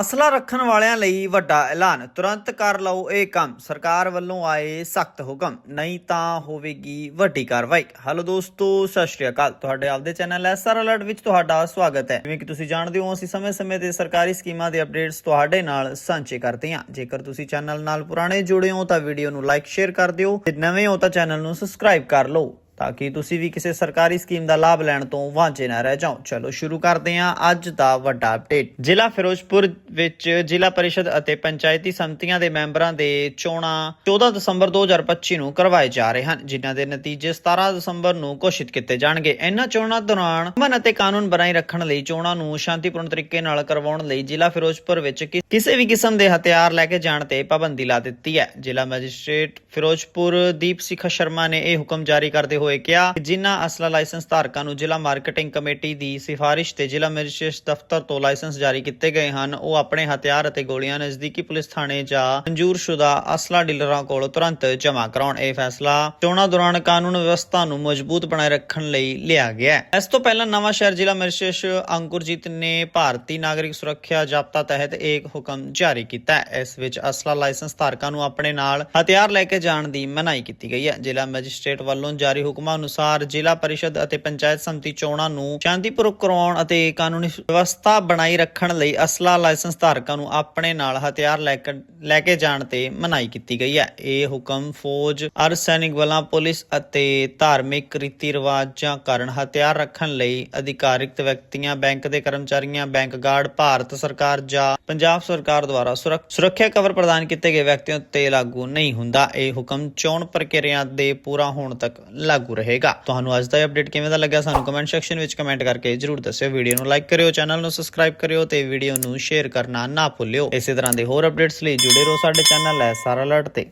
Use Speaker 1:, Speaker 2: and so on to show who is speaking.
Speaker 1: ਅਸਲਾ ਰੱਖਣ ਵਾਲਿਆਂ ਲਈ ਵੱਡਾ ਐਲਾਨ। ਤੁਰੰਤ ਕਰ ਲਓ ਇਹ ਕੰਮ। ਸਰਕਾਰ ਵੱਲੋਂ ਆਏ ਸਖਤ ਹੁਕਮ। ਨਹੀਂ ਤਾਂ ਹੋਵੇਗੀ ਵੱਡੀ ਕਾਰਵਾਈ। ਹਲੋ ਦੋਸਤੋ, ਸਤਿ ਸ਼੍ਰੀ ਅਕਾਲ। ਤੁਹਾਡੇ ਆਪਦੇ ਚੈਨਲ ਐਸਆਰ ਅਲਰਟ ਵਿੱਚ ਤੁਹਾਡਾ ਸਵਾਗਤ ਹੈ। ਜਿਵੇਂ ਕਿ ਤੁਸੀਂ ਜਾਣਦੇ ਹੋ, ਅਸੀਂ ਸਮੇਂ-ਸਮੇਂ ਤੇ ਸਰਕਾਰੀ ਸਕੀਮਾਂ ਦੇ ਅਪਡੇਟਸ ਤੁਹਾਡੇ ਨਾਲ ਸਾਂਝੇ ਕਰਦੇ ਹਾਂ। ਜੇਕਰ ਤੁਸੀਂ ਚੈਨਲ ਨਾਲ ਪੁਰਾਣੇ ਜੁੜੇ ਹੋ, ਤਾਂ ਵੀਡੀਓ ਨੂੰ ਲਾਈਕ, ਸ਼ੇਅਰ ਕਰ ਦਿਓ। ਤੇ ਨਵੇਂ ਹੋ, ਤਾਂ ਚੈਨਲ ਨੂੰ ਸਬਸਕ੍ਰਾਈਬ ਕਰ ਲਓ। ਤਾਂ ਕਿ ਤੁਸੀਂ ਵੀ ਕਿਸੇ ਸਰਕਾਰੀ ਸਕੀਮ ਦਾ ਲਾਭ ਲੈਣ ਤੋਂ ਵਾਂਝੇ ਨਾ ਰਹਿ ਜਾਓ। ਚਲੋ ਸ਼ੁਰੂ ਕਰਦੇ ਹਾਂ ਅੱਜ ਦਾ ਵੱਡਾ ਅਪਡੇਟ ਜ਼ਿਲ੍ਹਾ ਫਿਰੋਜ਼ਪੁਰ ਵਿੱਚ ਜ਼ਿਲ੍ਹਾ ਪਰਿਸ਼ਦ ਅਤੇ ਪੰਚਾਇਤੀ ਸੰਮਤੀਆਂ ਦੇ ਮੈਂਬਰਾਂ ਦੇ ਚੋਣਾਂ 14 ਦਸੰਬਰ 2025 ਨੂੰ ਕਰਵਾਏ ਜਾ ਰਹੇ ਹਨ, ਜਿਨ੍ਹਾਂ ਦੇ ਨਤੀਜੇ 17 ਦਸੰਬਰ ਨੂੰ ਘੋਸ਼ਿਤ ਕੀਤੇ ਜਾਣਗੇ। ਇਹਨਾਂ ਚੋਣਾਂ ਦੌਰਾਨ ਅਮਨ ਅਤੇ ਕਾਨੂੰਨ ਬਣਾਈ ਰੱਖਣ ਲਈ ਚੋਣਾਂ ਨੂੰ ਸ਼ਾਂਤੀਪੂਰਨ ਤਰੀਕੇ ਨਾਲ ਕਰਵਾਉਣ ਲਈ ਜ਼ਿਲ੍ਹਾ ਫਿਰੋਜ਼ਪੁਰ ਵਿੱਚ ਕਿਸੇ ਵੀ ਕਿਸਮ ਦੇ ਹਥਿਆਰ ਲੈ ਕੇ ਜਾਣ ਤੇ ਪਾਬੰਦੀ ਲਾ ਦਿੱਤੀ ਹੈ। ਜ਼ਿਲ੍ਹਾ ਮੈਜਿਸਟ੍ਰੇਟ ਫਿਰੋਜ਼ਪੁਰ ਦੀਪ ਸਿਖਾ ਸ਼ਰਮਾ ਨੇ ਇਹ ਹੁਕਮ ਜਾਰੀ ਕਰਦੇ ਹੋਏ ਕਿਹਾ ਜਿਨ੍ਹਾਂ ਅਸਲਾ ਲਾਇਸੈਂਸ ਧਾਰਕਾਂ ਨੂੰ ਜ਼ਿਲ੍ਹਾ ਮਾਰਕੀਟਿੰਗ ਕਮੇਟੀ ਦੀ ਸਿਫਾਰਿਸ਼ ਤੇ ਜ਼ਿਲ੍ਹਾ ਮੈਜਿਸਟ੍ਰੇਟ ਦਫ਼ਤਰ ਤੋਂ ਲਾਇਸੈਂਸ ਜਾਰੀ ਕੀਤੇ ਗਏ ਹਨ, ਉਹ ਆਪਣੇ ਹਥਿਆਰ ਅਤੇ ਗੋਲੀਆਂ ਨਜ਼ਦੀਕੀ ਪੁਲਿਸ ਥਾਣੇ ਜਾਂ ਮਨਜ਼ੂਰਸ਼ੁਦਾ ਅਸਲਾ ਡੀਲਰਾਂ ਕੋਲ ਤੁਰੰਤ ਜਮ੍ਹਾਂ ਕਰਾਉਣ। ਇਹ ਫੈਸਲਾ ਚੋਣਾਂ ਦੌਰਾਨ ਕਾਨੂੰਨ ਵਿਵਸਥਾ ਨੂੰ ਮਜ਼ਬੂਤ ਬਣਾਏ ਰੱਖਣ ਲਈ ਲਿਆ ਗਿਆ ਹੈ। ਇਸ ਤੋਂ ਪਹਿਲਾਂ ਨਵਾਂ ਸ਼ਹਿਰ ਜ਼ਿਲ੍ਹਾ ਮੈਜਿਸਟ੍ਰੇਟ ਅੰਕੁਰਜੀਤ ਨੇ ਭਾਰਤੀ ਨਾਗਰਿਕ ਸੁਰੱਖਿਆ ਜ਼ਾਬਤਾ ਤਹਿਤ ਇੱਕ ਹੁਕਮ ਜਾਰੀ ਕੀਤਾ ਹੈ। ਇਸ ਵਿੱਚ ਅਸਲਾ ਲਾਇਸੈਂਸ ਧਾਰਕਾਂ ਨੂੰ ਆਪਣੇ ਨਾਲ ਹਥਿਆਰ ਲੈ ਕੇ ਜਾਣ ਦੀ ਮਨਾਹੀ ਕੀਤੀ ਗਈ ਹੈ। ਜ਼ਿਲ੍ਹਾ ਮੈਜਿਸਟ੍ਰੇਟ ਵੱਲੋਂ ਜਾਰੀ ਹੁਕਮਾਂ ਹੁਕਮਾਂ ਅਨੁਸਾਰ ਜ਼ਿਲ੍ਹਾ ਪਰਿਸ਼ਦ ਅਤੇ ਪੰਚਾਇਤ ਸਮਿਤੀ ਚੋਣਾਂ ਨੂੰ ਸ਼ਾਂਤੀਪੂਰਵਕ ਕਰਾਉਣ ਅਤੇ ਕਾਨੂੰਨੀ ਵਿਵਸਥਾ ਬਣਾਈ ਰੱਖਣ ਲਈ ਅਸਲਾ ਲਾਇਸੈਂਸ ਧਾਰਕਾਂ ਨੂੰ ਆਪਣੇ ਨਾਲ ਹਥਿਆਰ ਲੈ ਕੇ ਜਾਣ ਤੇ ਮਨਾਹੀ ਕੀਤੀ ਗਈ ਹੈ। ਇਹ ਹੁਕਮ ਫੌਜ ਅਰ ਸੈਨਿਕ ਬਲਾਂ, ਪੁਲਿਸ ਅਤੇ ਧਾਰਮਿਕ ਰੀਤੀ ਰਿਵਾਜਾਂ ਕਾਰਨ ਹਥਿਆਰ ਰੱਖਣ ਲਈ ਅਧਿਕਾਰਿਤ ਵਿਅਕਤੀਆਂ, ਬੈਂਕ ਦੇ ਕਰਮਚਾਰੀਆਂ, ਬੈਂਕ ਗਾਰਡ, ਭਾਰਤ ਸਰਕਾਰ ਜਾਂ ਪੰਜਾਬ ਸਰਕਾਰ ਦੁਆਰਾ ਸੁਰੱਖਿਆ ਕਵਰ ਪ੍ਰਦਾਨ ਕੀਤੇ ਗਏ ਵਿਅਕਤੀਆਂ ਉੱਤੇ ਲਾਗੂ ਨਹੀਂ ਹੁੰਦਾ। ਇਹ ਹੁਕਮ ਚੋਣ ਪ੍ਰਕਿਰਿਆ ਦੇ ਪੂਰਾ ਹੋਣ ਤੱਕ ਲਾਗੂ ਰਹੇਗਾ। ਤੁਹਾਨੂੰ ਅੱਜ ਦਾ ਇਹ ਅਪਡੇਟ ਕਿਵੇਂ ਦਾ ਲੱਗਿਆ ਸਾਨੂੰ ਕਮੈਂਟ ਸੈਕਸ਼ਨ ਵਿੱਚ ਕਮੈਂਟ ਕਰਕੇ ਜਰੂਰ ਦੱਸਿਓ। ਵੀਡੀਓ ਨੂੰ ਲਾਈਕ ਕਰਿਓ ਚੈਨਲ ਨੂੰ ਸਬਸਕ੍ਰਾਈਬ ਕਰਿਓ ਤੇ ਵੀਡੀਓ ਨੂੰ ਸ਼ੇਅਰ ਕਰਨਾ ਨਾ ਭੁੱਲਿਓ। ਇਸੇ ਤਰ੍ਹਾਂ ਦੇ ਹੋਰ ਅਪਡੇਟਸ ਲਈ ਜੁੜੇ ਰਹੋ ਸਾਡੇ ਚੈਨਲ ਐਸਆਰ ਅਲਰਟ ਤੇ।